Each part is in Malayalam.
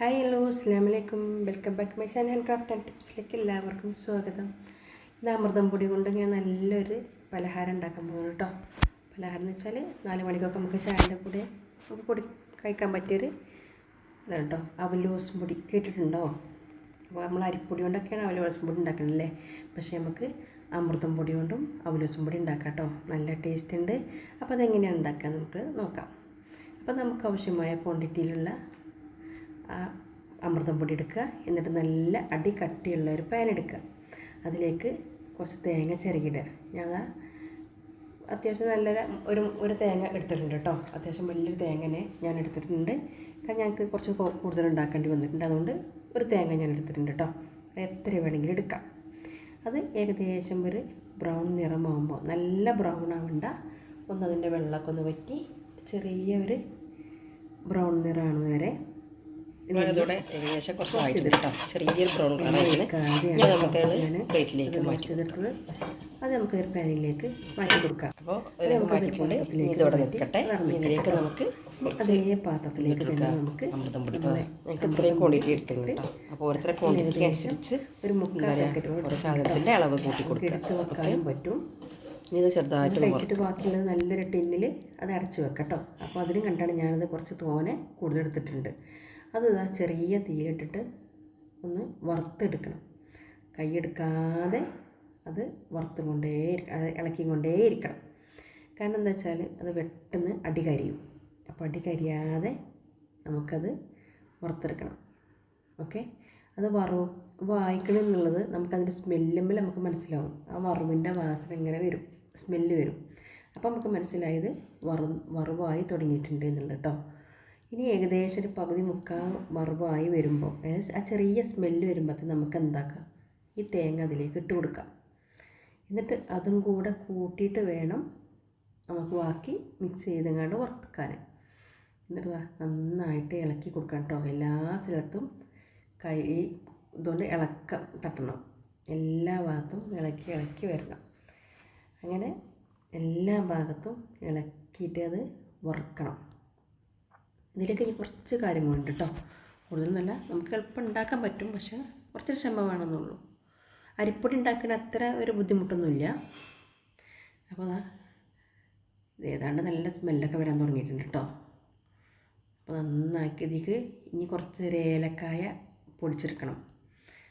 ഹായ് ഹലോ അസ്സാം വലൈക്കും welcome back my channel hand craft and ടിപ്സിലേക്ക് എല്ലാവർക്കും സ്വാഗതം. ഇത് അമൃതം പൊടി കൊണ്ട് ഞാൻ നല്ലൊരു പലഹാരം ഉണ്ടാക്കാൻ പോകുന്നു കേട്ടോ പലഹാരം എന്ന് വെച്ചാൽ നാല് മണിക്കൊക്കെ നമുക്ക് ചായന്റെ കൂടെ നമുക്ക് പൊടി കഴിക്കാൻ പറ്റിയൊരു ഇതാണ് കേട്ടോ അവലോസും പൊടി കേട്ടിട്ടുണ്ടോ? അപ്പോൾ നമ്മൾ അരിപ്പൊടി കൊണ്ടൊക്കെയാണ് അവലോസും പൊടി ഉണ്ടാക്കുന്നത് പക്ഷേ നമുക്ക് അമൃതം പൊടി കൊണ്ടും അവലോസും പൊടി ഉണ്ടാക്കാം കേട്ടോ നല്ല ടേസ്റ്റ് ഉണ്ട്. അപ്പോൾ അതെങ്ങനെയാണ് ഉണ്ടാക്കുക നമുക്ക് നോക്കാം. അപ്പോൾ നമുക്ക് ആവശ്യമായ ക്വാണ്ടിറ്റിയിലുള്ള അമൃതം പൊടി എടുക്കുക. എന്നിട്ട് നല്ല അടി കട്ടിയുള്ള ഒരു പാൻ എടുക്കുക. അതിലേക്ക് കുറച്ച് തേങ്ങ ചിരകിടുക. ഞാൻ അതാ അത്യാവശ്യം നല്ല ഒരു ഒരു തേങ്ങ എടുത്തിട്ടുണ്ട് കേട്ടോ. അത്യാവശ്യം വലിയൊരു തേങ്ങനെ ഞാൻ എടുത്തിട്ടുണ്ട്. കാരണം ഞങ്ങൾക്ക് കുറച്ച് കൂടുതൽ ഉണ്ടാക്കേണ്ടി വന്നിട്ടുണ്ട്. അതുകൊണ്ട് ഒരു തേങ്ങ ഞാൻ എടുത്തിട്ടുണ്ട് കേട്ടോ. എത്ര വേണമെങ്കിലും എടുക്കാം. അത് ഏകദേശം ഒരു ബ്രൗൺ നിറമാകുമ്പോൾ നല്ല ബ്രൗൺ ആവണ്ട. ഒന്ന് അതിന്റെ വെള്ളമൊക്കെ ഒന്ന് വറ്റി ചെറിയ ഒരു ബ്രൗൺ നിറമാണ് വരെ ഇതോടെ ഏകദേശം കുറച്ച് ആയിട്ടുണ്ട് കേട്ടോ. ചെറിയൊരു ബ്രൗൺ കളറാണ് ഇനി നമുക്ക് പ്ലേറ്റിലേക്ക് മാറ്റി അത് നമുക്ക് ഒരു പാനിലേക്ക് മാറ്റി കൊടുക്കാം. അപ്പോൾ മാറ്റിക്കൊണ്ട് ഇതോടെ നിൽക്കട്ടെ. ഇതിലേക്ക് നമുക്ക് അതേ പാത്രത്തിലേക്ക് തന്നെ നമുക്ക് അമൃതം അപ്പോൾ ഇത്രയും ക്വാണ്ടിറ്റി എടുത്തിട്ടുണ്ട് അപ്പോൾ ഓരോരുത്തരെ ക്വാണ്ടിറ്റി അനുസരിച്ച് ഒരു മുക്കാൽ പാക്കറ്റ് സാധനത്തിന്റെ അളവ് കൂട്ടി കൊടുക്കുക എടുത്ത് വെക്കാനും പറ്റും. ഇത് ചെറുതായിട്ട് വെച്ചിട്ട് ബാക്കിയുള്ളത് നല്ലൊരു ടിന്നിൽ അത് അടച്ചു വെക്കട്ടോ അപ്പോൾ അതിനും കണ്ടാണ് ഞാനത് കുറച്ച് തോനെ കൂടുതൽ എടുത്തിട്ടുണ്ട്. അത് ഇതാ ചെറിയ തീയിലിട്ടിട്ട് ഒന്ന് വറുത്തെടുക്കണം. കൈയെടുക്കാതെ അത് വറുത്ത് കൊണ്ടേ ഇളക്കി കൊണ്ടേ ഇരിക്കണം. കാരണം എന്താ വെച്ചാൽ അത് പെട്ടെന്ന് അടി കരിയും അപ്പോൾ അടി കരിയാതെ നമുക്കത് വറുത്തെടുക്കണം. ഓക്കെ? അത് വറവ് വായിക്കണം എന്നുള്ളത് നമുക്കതിന്റെ സ്മെല്ലുമ്പോൾ നമുക്ക് മനസ്സിലാവും. ആ വറവിന്റെ വാസന ഇങ്ങനെ വരും സ്മെല്ല് വരും. അപ്പോൾ നമുക്ക് മനസ്സിലായത് വറു വറവായി തുടങ്ങിയിട്ടുണ്ട് എന്നുള്ളത് കേട്ടോ. ഇനി ഏകദേശം ഒരു പകുതി മുക്കാൽ മറുവായി വരുമ്പോൾ ആ ചെറിയ സ്മെല്ല് വരുമ്പോഴത്തേന് നമുക്ക് എന്താക്കാം? ഈ തേങ്ങ അതിലേക്ക് ഇട്ട് കൊടുക്കാം. എന്നിട്ട് അതും കൂടെ കൂട്ടിയിട്ട് വേണം നമുക്ക് ബാക്കി മിക്സ് ചെയ്തങ്ങാണ്ട് വറുക്കാൻ എന്നിട്ട് നന്നായിട്ട് ഇളക്കി കൊടുക്കണം കേട്ടോ എല്ലാ സ്ഥലത്തും കൈ ഇതുകൊണ്ട് ഇളക്കം തട്ടണം. എല്ലാ ഭാഗത്തും ഇളക്കി ഇളക്കി വരണം. അങ്ങനെ എല്ലാ ഭാഗത്തും ഇളക്കിയിട്ട് അത് വറുക്കണം. ഇതിലേക്ക് ഇനി കുറച്ച് കാര്യങ്ങളുണ്ട് കേട്ടോ കൂടുതലൊന്നുമല്ല നമുക്ക് എളുപ്പം ഉണ്ടാക്കാൻ പറ്റും പക്ഷേ കുറച്ചൊരു ക്ഷമ വേണമെന്നുള്ളൂ. അരിപ്പൊടി ഉണ്ടാക്കുന്ന അത്ര ഒരു ബുദ്ധിമുട്ടൊന്നുമില്ല. അപ്പോൾ അതാ ഇത് ഏതാണ്ട് നല്ല സ്മെല്ലൊക്കെ വരാൻ തുടങ്ങിയിട്ടുണ്ട് കേട്ടോ അപ്പോൾ നന്നാക്കി ഇതിക്ക് ഇനി കുറച്ച് ഏലക്കായ പൊടിച്ചെടുക്കണം.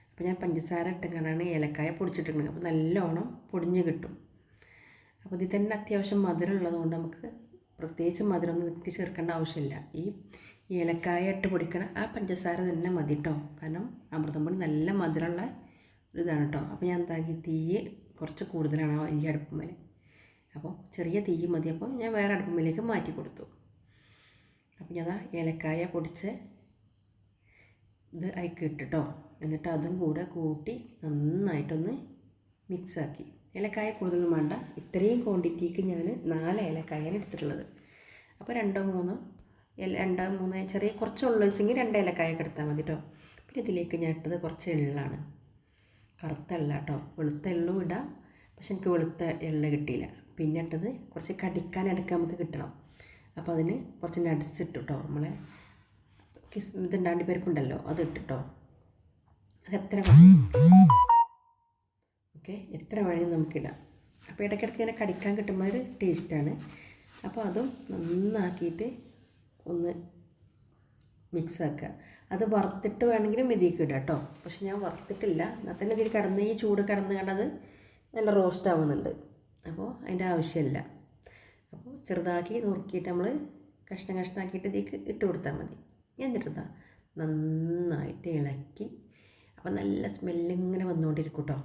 അപ്പോൾ ഞാൻ പഞ്ചസാര ഇട്ടുകൊണ്ടാണ് ഏലക്കായ പൊടിച്ചിട്ടുണ്ടെങ്കിൽ അപ്പോൾ നല്ലോണം പൊടിഞ്ഞ് കിട്ടും. അപ്പോൾ ഇതിൽ തന്നെ അത്യാവശ്യം മധുരം ഉള്ളതുകൊണ്ട് നമുക്ക് പ്രത്യേകിച്ച് മധുരമൊന്നും നിങ്ങൾക്ക് ചേർക്കേണ്ട ആവശ്യമില്ല. ഈ ഏലക്കായ ഇട്ട് പൊടിക്കണ ആ പഞ്ചസാര തന്നെ മതി കേട്ടോ കാരണം അമൃതം പൊടി നല്ല മധുരമുള്ള ഇതാണ് കേട്ടോ അപ്പോൾ ഞാൻ എന്താക്കി തീ കുറച്ച് കൂടുതലാണ് വലിയ അടുപ്പുമേൽ അപ്പോൾ ചെറിയ തീ മതി. അപ്പോൾ ഞാൻ വേറെ അടുപ്പുമേലേക്ക് മാറ്റി കൊടുത്തു. അപ്പോൾ ഞാൻ ഏലക്കായ പൊടിച്ച് ഇത് അയക്കിട്ടോ എന്നിട്ട് അതും കൂടെ കൂട്ടി നന്നായിട്ടൊന്ന് മിക്സാക്കി ഏലക്കായ കൂടുതലും വേണ്ട. ഇത്രയും ക്വാണ്ടിറ്റിക്ക് ഞാൻ നാല് ഏലക്കായാണ് എടുത്തിട്ടുള്ളത്. അപ്പോൾ രണ്ടോ മൂന്നോ രണ്ടോ മൂന്നോ ചെറിയ കുറച്ചുള്ള വെച്ചെങ്കിൽ രണ്ട് ഏലക്കായൊക്കെ എടുത്താൽ മതി കേട്ടോ പിന്നെ ഇതിലേക്ക് ഞാൻ ഇട്ടത് കുറച്ച് എള്ളാണ്. കറുത്ത എള്ള കേട്ടോ വെളുത്ത എള്ളും ഇടാം. പക്ഷെ എനിക്ക് വെളുത്ത എള്ള കിട്ടിയില്ല. പിന്നെ ഇട്ടത് കുറച്ച് കടിക്കാൻ ഇടയ്ക്ക് നമുക്ക് കിട്ടണം. അപ്പോൾ അതിന് കുറച്ച് നട്സ് ഇട്ടു കേട്ടോ നമ്മളെ കിസ് ഇതുണ്ടാണ്ട് പേർക്കുണ്ടല്ലോ അത് ഇട്ടിട്ടോ അത് എത്ര ഓക്കെ? എത്ര വേണമെങ്കിലും നമുക്കിടാം. അപ്പോൾ ഇടയ്ക്കിടയ്ക്ക് ഇങ്ങനെ കടിക്കാൻ കിട്ടുമ്പോൾ ഒരു ടേസ്റ്റാണ്. അപ്പോൾ അതും നന്നാക്കിയിട്ട് ഒന്ന് മിക്സ് ആക്കുക അത് വറുത്തിട്ട് വേണമെങ്കിലും ഇതിലേക്ക് ഇടാം കേട്ടോ. പക്ഷെ ഞാൻ വറുത്തിട്ടില്ല. എന്നാൽ തന്നെ ഇതിൽ കിടന്ന് ഈ ചൂട് കിടന്ന് കണ്ടത് നല്ല റോസ്റ്റ് ആവുന്നുണ്ട്. അപ്പോൾ അതിന്റെ ആവശ്യമില്ല. അപ്പോൾ ചെറുതാക്കി നുറുക്കിയിട്ട് നമ്മൾ കഷ്ണം കഷ്ണമാക്കിയിട്ട് ഇതിലേക്ക് ഇട്ട് കൊടുത്താൽ മതി. എന്നിട്ടിതാ നന്നായിട്ട് ഇളക്കി. അപ്പോൾ നല്ല സ്മെല്ലിങ്ങനെ വന്നുകൊണ്ടിരിക്കും കേട്ടോ.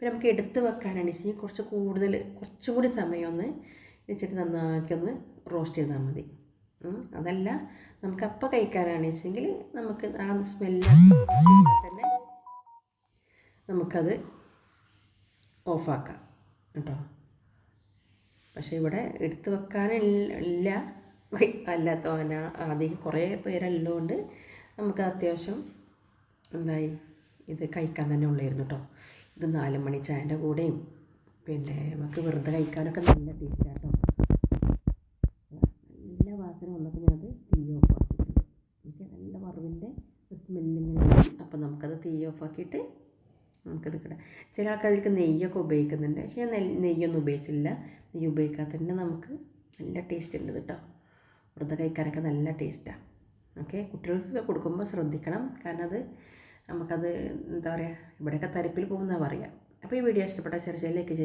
പിന്നെ നമുക്ക് എടുത്ത് വെക്കാനാണ് വെച്ചാൽ കുറച്ച് കൂടുതൽ കുറച്ചും കൂടി സമയം ഒന്ന് വെച്ചിട്ട് നന്നാക്കി ഒന്ന് റോസ്റ്റ് ചെയ്താൽ മതി. അതല്ല നമുക്ക് അപ്പം കഴിക്കാനാണ് വെച്ചെങ്കിൽ നമുക്ക് ആ സ്മെല്ല തന്നെ നമുക്കത് ഓഫാക്കാം കേട്ടോ. പക്ഷേ ഇവിടെ എടുത്ത് വെക്കാനില്ല അല്ലാത്ത അധികം കുറേ പേരല്ലോണ്ട് നമുക്ക് അത്യാവശ്യം എന്തായി ഇത് കഴിക്കാൻ തന്നെ ഉള്ളായിരുന്നു കേട്ടോ. ഇത് നാല് മണി ചായന്റെ കൂടെയും പിന്നെ നമുക്ക് വെറുതെ കഴിക്കാനൊക്കെ നല്ല ടേസ്റ്റ് കേട്ടോ നല്ല വാസന വന്നപ്പോൾ ഞാനത് തീ ഓഫ് ആക്കിയിട്ടുണ്ട്. എനിക്ക് നല്ല വറവിന്റെ അപ്പോൾ നമുക്കത് തീ ഓഫ് ആക്കിയിട്ട് നമുക്കത് കിടാം ചില ആൾക്കാർക്ക് നെയ്യൊക്കെ ഉപയോഗിക്കുന്നുണ്ട്. പക്ഷേ ഞാൻ നെയ് നെയ്യൊന്നും ഉപയോഗിച്ചില്ല നെയ്യ് ഉപയോഗിക്കാതെ തന്നെ നമുക്ക് നല്ല ടേസ്റ്റ് ഉണ്ട് കേട്ടോ വെറുതെ കഴിക്കാനൊക്കെ നല്ല ടേസ്റ്റാണ് ഓക്കെ? കുട്ടികൾക്കൊക്കെ കൊടുക്കുമ്പോൾ ശ്രദ്ധിക്കണം. കാരണം അത് നമുക്കത് എന്താ പറയുക ഇവിടെയൊക്കെ തരപ്പിൽ പോകുന്നതാണ് പറയുക. അപ്പോൾ ഈ വീഡിയോ ഇഷ്ടപ്പെട്ട ചെറിയ ലൈക്ക്